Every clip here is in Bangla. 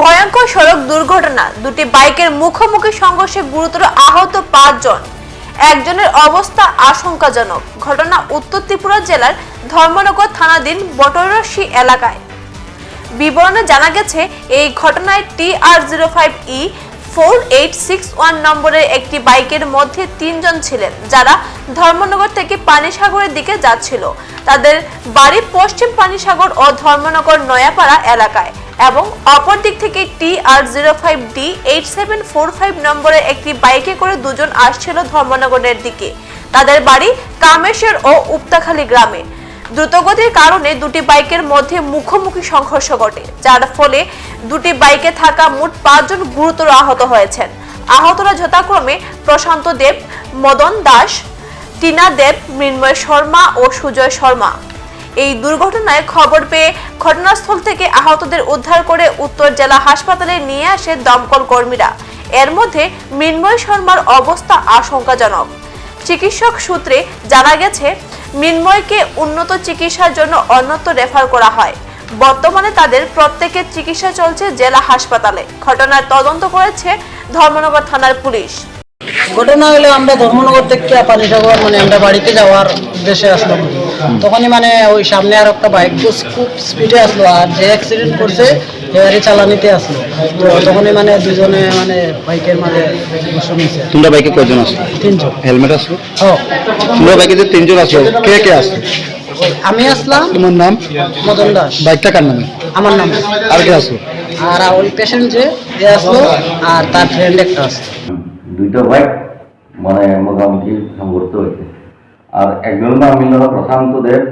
ভয়ঙ্কর সড়ক দুর্ঘটনা। দুটি বাইকের মুখোমুখি সংঘর্ষে গুরুতর আহত পাঁচজন। একজনের অবস্থা আশঙ্কাজনক। ঘটনা উত্তর ত্রিপুরা জেলার ধর্মনগর থানাধীন বটরসি এলাকায়। বিবরণে জানা গেছে, এই ঘটনায় T R zero five E four eight six one নম্বরের একটি বাইকের মধ্যে তিনজন ছিলেন, যারা ধর্মনগর থেকে পানিসাগরের দিকে যাচ্ছিল। তাদের বাড়ি পশ্চিম পানিসাগর ও ধর্মনগর নয়াপাড়া এলাকায়। এবং অপর দিক থেকে T R zero five D eight seven four five নম্বরের একটি বাইকে করে দুজন আসছিল ধর্মনগরের দিকে। তাদের বাড়ি কামেশ্বর ও উপতাখালী গ্রামে। দ্রুতগতির কারণে দুটি বাইকের মধ্যে মুখোমুখি সংঘর্ষ ঘটে, যার ফলে দুটি বাইকে থাকা মোট পাঁচজন গুরুতর আহত হয়েছেন। আহতরা যথাক্রমে প্রশান্ত দেব, মদন দাস, টিনা দেব, মৃন্ময় শর্মা ও সুজয় শর্মা। এই দুর্ঘটনায় খবর পেয়ে ঘটনাস্থল থেকে আহতদের উদ্ধার করে উত্তর জেলা হাসপাতালে নিয়ে আসে দমকল কর্মীরা। এর মধ্যে মৃন্ময় শর্মার অবস্থা আশঙ্কাজনক। চিকিৎসক সূত্রে জানা গেছে, মৃন্ময়কে উন্নত চিকিৎসার জন্য অন্যত্র রেফার করা হয়। বর্তমানে তাদের প্রত্যেকের চিকিৎসা চলছে জেলা হাসপাতালে। ঘটনার তদন্ত করেছে ধর্মনগর থানার পুলিশ। ঘটনা হলো আমরা ধর্মনগর থেকে পানিসাগর মানে আমরা বাড়িতে যাওয়ার উদ্দেশ্যে আসলাম। তখনই মানে ওই সামনে আর একটা বাইক বাস খুব স্পিডে আসলো আর যে অ্যাক্সিডেন্ট করছে গাড়ি চালানিতে আসলো। তো তখনই মানে দুজনে মানে বাইকের মাঝে তোমরা বাইকে কয়জন আসো তিনজন। হেলমেট আসলো? তোমরা বাইকে যে তিনজন আসো কে কে আসো আমি আসলাম। তোমার নাম? মদন দাস। বাইকটা কার নামে? আমার নাম। আর কে আসো আর ওই পেশেন্ট যে এ আসলো আর তার ফ্রেন্ড একটা আসলো। দুইটা বাইক মানে মোটামুটি সংঘর্ষ হয়েছে। আর একজনের নাম মিল হলো Prashanta Deb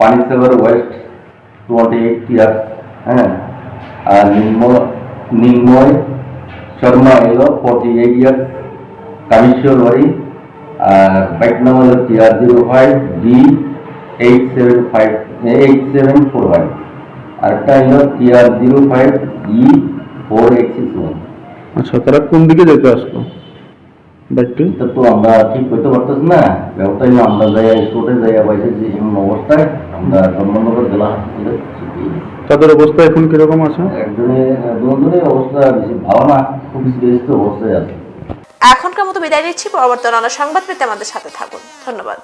Panisagar west twenty eight year হ্যাঁ? আর নির্ময় নির্ময় শর্মা এলো ফোর্টি এইট ইয়ার কামেশ্বর বাড়ি, আর বাইক নাম্বার হলো T R zero five D eight seven five eight seven four five. আরেকটা হলো T R zero five E four eight six one. আচ্ছা তারা কোন দিকে যেতে আসলো? এটা তো আমরা ঠিক করতে পারতেছি না। ব্যবসায়ী আমরা যাই স্টোরে যাই পয়সা যে এমন অবস্থায় আমরা ধর্মনগর জেলা হাসপাতালে তাদের অবস্থা এখন কীরকম আছে? একজনে দুজনের অবস্থা বেশি ভালো না খুব সিরিয়াস অবস্থায় আছে। এখনকার মতো বিদায় নিচ্ছি পরবর্তী অন্য সংবাদ পেতে আমাদের সাথে থাকুন। ধন্যবাদ।